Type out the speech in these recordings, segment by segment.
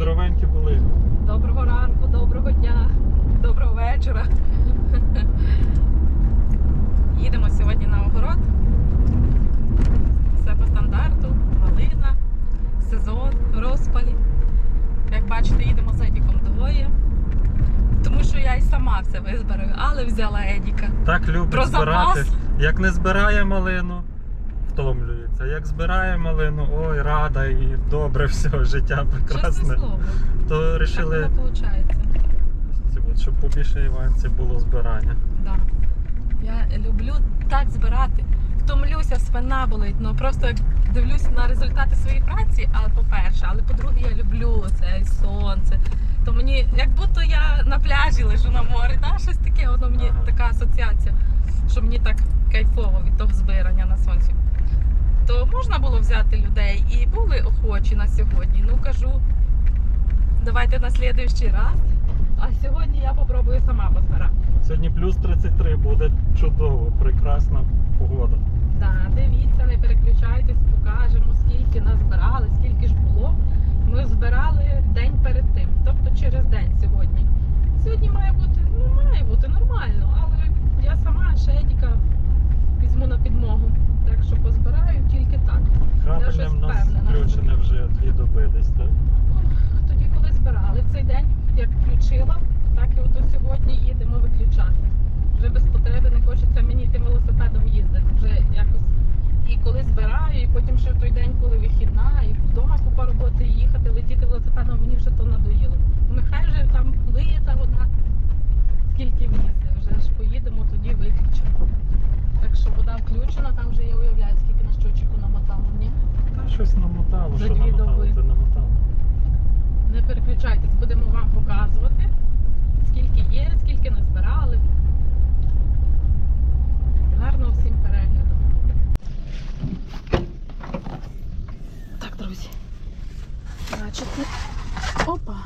здоровенькі були. Доброго ранку, доброго дня, доброго вечора. Їдемо сьогодні на огород. Все по стандарту, малина, сезон, розпалі. Як бачите, їдемо з Едіком двоє. Тому що я й сама все визбираю, але взяла Едіка. Так любить Про збирати. Як не збирає малину, втомлюється. Як збирає малину, ой, рада і добре, все, життя прекрасне. слово. То Так воно виходить. щоб побільше Іванці було збирання. Да. Я люблю так збирати. Втомлюся, спина болить. Ну просто дивлюся на результати своєї праці, але по-перше, але по-друге, я люблю це сонце. То мені, як будто я на пляжі лежу на морі, да? щось таке, воно мені Ага. така асоціація, що мені так кайфово від того збирання на сонці. Можна було взяти людей і були охочі на сьогодні. Ну кажу, давайте на слідуючий раз. А сьогодні я попробую сама позбирати. Сьогодні плюс 33 буде чудово, прекрасна погода. Так, дивіться, не переключайтесь, покажемо, скільки назбирали, скільки ж було. Ми збирали день перед тим, тобто через день сьогодні. Сьогодні має бути, ну має бути нормально, але я сама ще Едіка візьму на підмогу. Так що позбираю тільки так. Крапельне щось в нас впевнена. включене вже дві доби десь, так? Ну, тоді, коли збирали в цей день, як включила, так і ото сьогодні їдемо виключати. Вже без потреби не хочеться мені тим велосипедом їздити. Вже якось і коли збираю, і потім ще в той день, коли вихідна, і вдома купа роботи і їхати, летіти велосипедом, мені вже то надоїло. Ну, Нехай вже там плиє та вода, скільки влізе, вже ж поїдемо, тоді виключимо. Так що вода включена, там вже я уявляю, скільки на щочику намотало. Ні? Та щось намотало, За що дві намотало, доби. це намотало. Не переключайтесь, будемо вам показувати, скільки є, скільки назбирали. Гарного всім перегляду. Так, друзі. Бачите? Опа.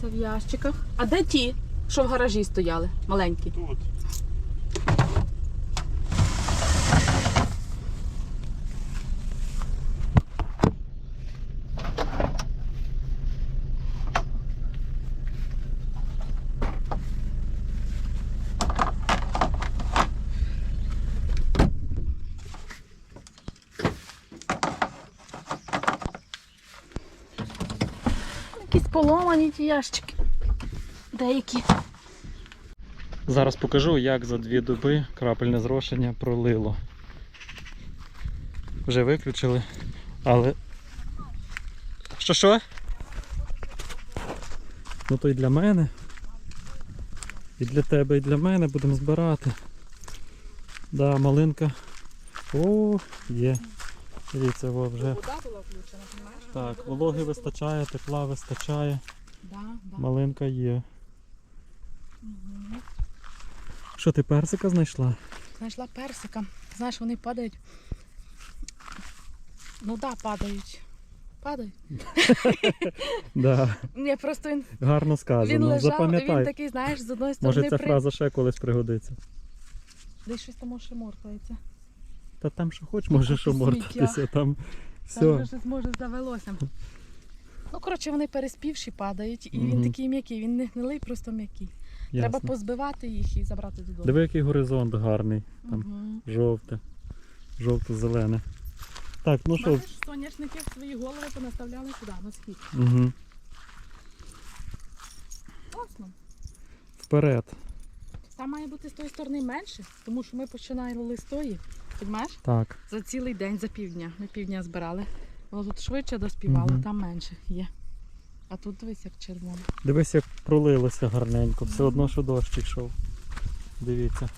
Це в ящиках. А де ті, що в гаражі стояли? Маленькі? Тут. Якісь поломані ті ящики. Деякі. Зараз покажу, як за дві доби крапельне зрошення пролило. Вже виключили, але. Що що? Ну то і для мене. І для тебе, і для мене будемо збирати. Да, малинка. О, є. Дивіться, о, вже. Вода була включена. Так, вологи вистачає, тепла вистачає, Да, да. малинка є. Мгм. Що, ти персика знайшла? Знайшла персика. Знаєш, вони падають. Ну так, да, падають. Падають. Да, Ні, просто він, гарно він сказано. лежав, Запам'ятай. він такий, знаєш, з одної сторони Може ця при... фраза ще колись пригодиться. Десь щось там ще моркається. Та там що хоч може що Сміття. мортатися, там Там все. вже щось може завелося. Ну, коротше, вони переспівші падають, і він Мгм. такий м'який, він не гнилий, просто м'який. Треба Ясно. позбивати їх і забрати додому. Диви, який горизонт гарний. Там Мгм. жовте, жовто-зелене. Так, ну що, Бачиш, соняшники в свої голови понаставляли сюди, на схід. угу. Класно. вперед. Там має бути з тої сторони менше, тому що ми починали з тої. Розумієш? Так. За цілий день, за півдня. Ми півдня збирали. Воно тут швидше доспівало, Мгм. там менше є. А тут дивись, як червоно. Дивись, як пролилося гарненько. Все одно, що дощ йшов. Дивіться.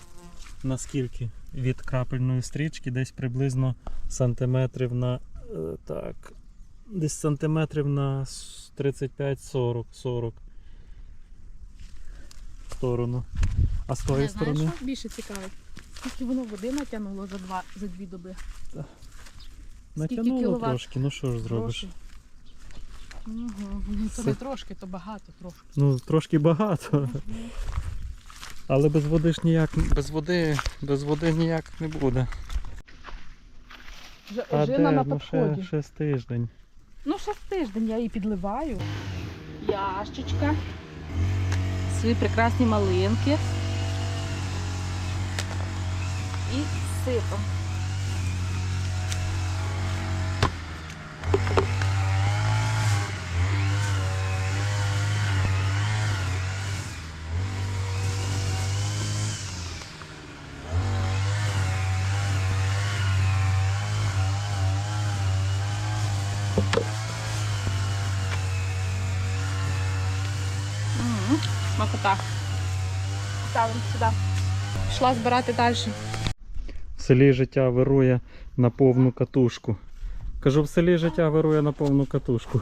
Наскільки від крапельної стрічки десь приблизно сантиметрів на. е, Так. Десь сантиметрів на 35-40 40 в сторону. А з тої сторони. Знаєш, що більше цікавить? Скільки воно води натягнуло за два, за дві доби. Скільки Натягнуло трошки, ну що ж зробиш? Угу. Все. не трошки, то багато трошки. Ну, трошки багато. Але без води ж ніяк. Без води, без води ніяк не буде. Вже А де? на Ну, ще, підході. ще з тиждень. Ну, ще з тиждень я її підливаю. Ящичка. Свої прекрасні малинки. І сипом. Мгм, Смакота. Ставимо сюди. Пішла збирати далі. В селі життя вирує на повну катушку. Кажу, в селі життя вирує на повну катушку.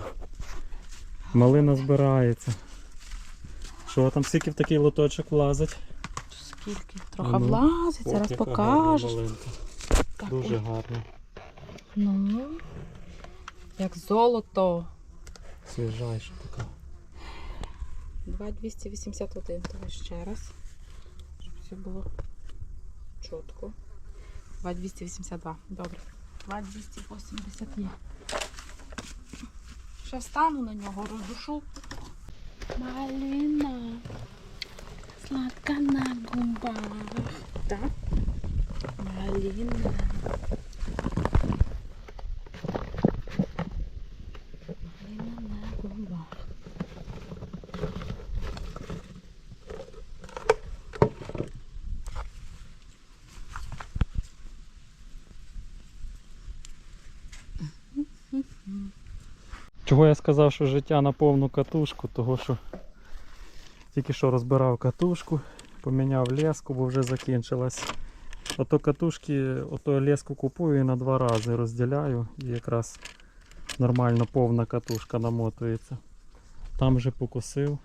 Малина збирається. Що там скільки в такий лоточок влазить? Скільки? Трохи ну. влазить, зараз покажеш. Дуже гарно. Ну, як золото. Свіжайша така. 2,281. Давай ще раз. Щоб все було чітко. 2,282. Добре. 2,280 є. Ще встану на нього, роздушу. Малина. Сладка на губах. Так? Малина на губах. Чого я сказав, що життя на повну катушку, того що тільки що розбирав катушку, поміняв леску, бо вже закінчилась. Ото катушки, ото леску купую і на два рази розділяю і якраз нормально повна катушка намотується. Там вже покосив.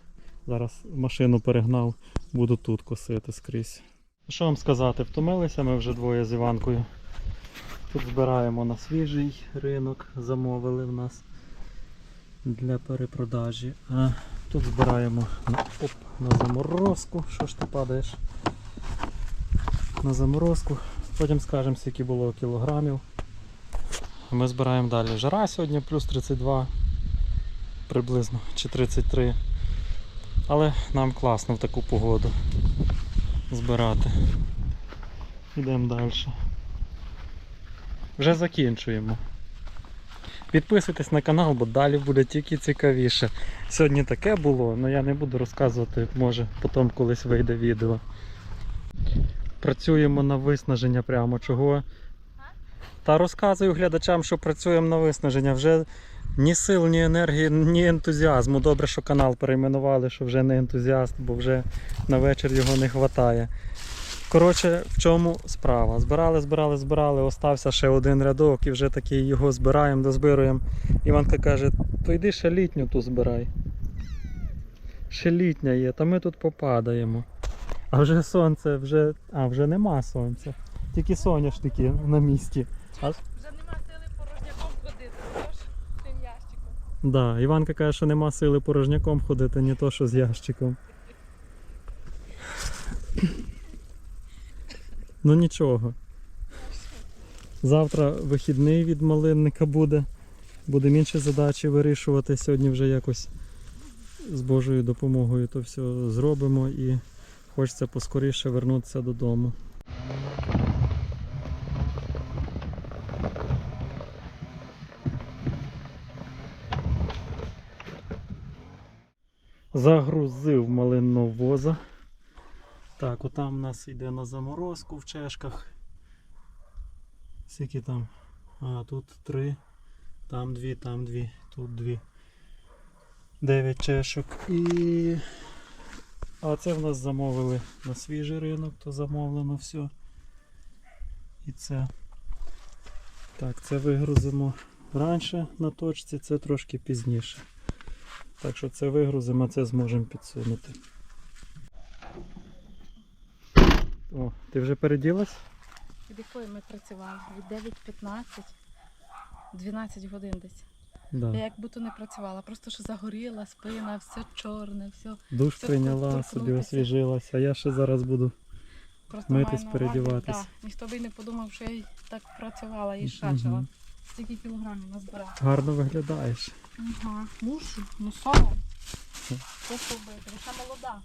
Зараз машину перегнав, буду тут косити скрізь. Що вам сказати, втомилися ми вже двоє з Іванкою. Тут збираємо на свіжий ринок, замовили в нас для перепродажі. А тут збираємо на, оп, на заморозку. Що ж ти падаєш? На заморозку. Потім скажемо, скільки було кілограмів. Ми збираємо далі. Жара сьогодні плюс 32 приблизно чи 33. Але нам класно в таку погоду збирати. Йдемо далі. Вже закінчуємо. Підписуйтесь на канал, бо далі буде тільки цікавіше. Сьогодні таке було, але я не буду розказувати, може потім колись вийде відео. Працюємо на виснаження прямо чого. Та розказую глядачам, що працюємо на виснаження. Вже ні сил, ні енергії, ні ентузіазму. Добре, що канал перейменували, що вже не ентузіаст, бо вже на вечір його не вистачає. Коротше, в чому справа? Збирали, збирали, збирали, остався ще один рядок і вже такий його збираємо, дозбируємо. Іванка каже, то йди ще літню ту збирай. Ще літня є, та ми тут попадаємо. А вже сонце, вже. А, вже нема сонця. Тільки соняшники на місці. Вже нема сили порожняком ходити, тож тим ящиком. Да, Іванка каже, що нема сили порожняком ходити, не то що з ящиком. Ну нічого. Завтра вихідний від малинника буде. Будемо інші задачі вирішувати. Сьогодні вже якось з Божою допомогою то все зробимо і хочеться поскоріше вернутися додому. Загрузив малинного воза. Так, отам у нас йде на заморозку в чешках. Скільки там? А, тут три, там дві, там дві, тут дві. Дев'ять чешок. І. А це в нас замовили на свіжий ринок, то замовлено все. І це. Так, це вигрузимо раніше на точці, це трошки пізніше. Так що це вигрузимо, а це зможемо підсунути. О, ти вже переділась? Від якої ми працювали? Від 9.15, 12 годин десь. Я як будто не працювала, просто що загоріла, спина, все чорне, все. Душ Це прийняла, собі освіжилася. Я ще зараз буду. Просто Митись, передіватись. так, ніхто би й не подумав, що я так працювала і шачила. Мгм. Скільки кілограмів назбирала. Гарно виглядаєш. Ага, мушу, ну солом. Що робити? Ви ще молода.